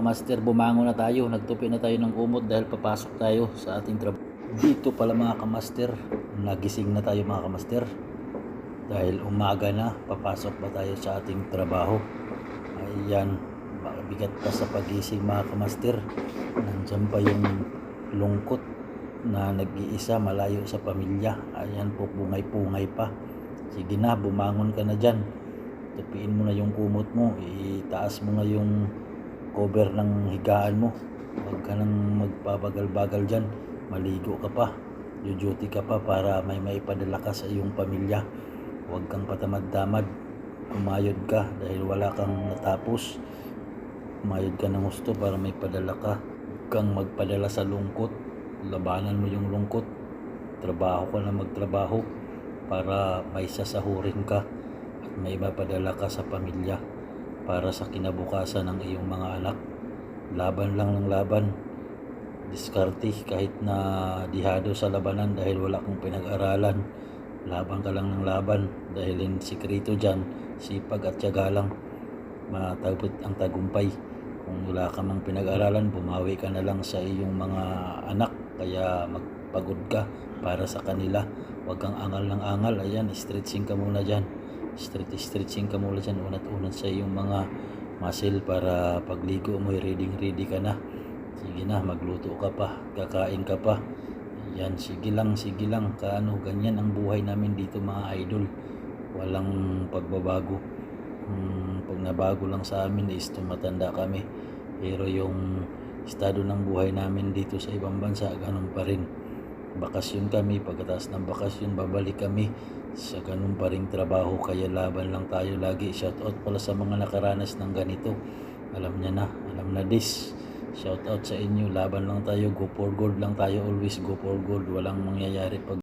Kamaster, bumangon na tayo. Nagtupi na tayo ng kumot dahil papasok tayo sa ating trabaho. Dito pala mga kamaster, nagising na tayo mga kamaster. Dahil umaga na, papasok ba tayo sa ating trabaho. Ayan, bigat pa sa pagising mga kamaster. Nandiyan pa yung lungkot na nag-iisa malayo sa pamilya. Ayan po, pungay-pungay pa. Sige na, bumangon ka na dyan. Tupiin mo na yung kumot mo. Itaas mo na yung cover ng higaan mo. Huwag ka nang magpabagal-bagal dyan. Maligo ka pa. Duty ka pa para may maipadala ka sa iyong pamilya. Huwag kang patamad-tamad. Umayod ka dahil wala kang natapos. Umayod ka ng gusto para may padala ka. Huwag kang magpadala sa lungkot. Labanan mo yung lungkot. Trabaho ka na magtrabaho para may sasahurin ka at may mapadala ka sa pamilya para sa kinabukasan ng iyong mga anak. Laban lang ng laban. Diskarte kahit na dihado sa labanan dahil wala kang pinag-aralan. Laban ka lang ng laban dahil yung sikreto dyan, sipag at tiyaga lang. Matagpot ang tagumpay. Kung wala ka mang pinag-aralan, bumawi ka na lang sa iyong mga anak. Kaya magpagod ka para sa kanila. Huwag kang angal ng angal. Ayan, stretching ka muna dyan. Stretch, stretching ka muna dyan. Unat-unat sa iyong mga muscle para pagligo mo, ready ready ka na. Sige na, magluto ka pa. Kakain ka pa. Yan, sige lang, sige lang. Kaano, ganyan ang buhay namin dito mga idol. Walang pagbabago. Hmm, pag nabago lang sa amin is tumatanda kami. Pero yung estado ng buhay namin dito sa ibang bansa, ganun pa rin. Bakasyon kami, pagkatapos ng bakasyon, babalik kami sa ganun pa rin trabaho. Kaya laban lang tayo lagi. Shoutout pala sa mga nakaranas ng ganito. Alam niya na, alam na this. Shoutout sa inyo, laban lang tayo, go for gold lang tayo, always go for gold. Walang mangyayari pag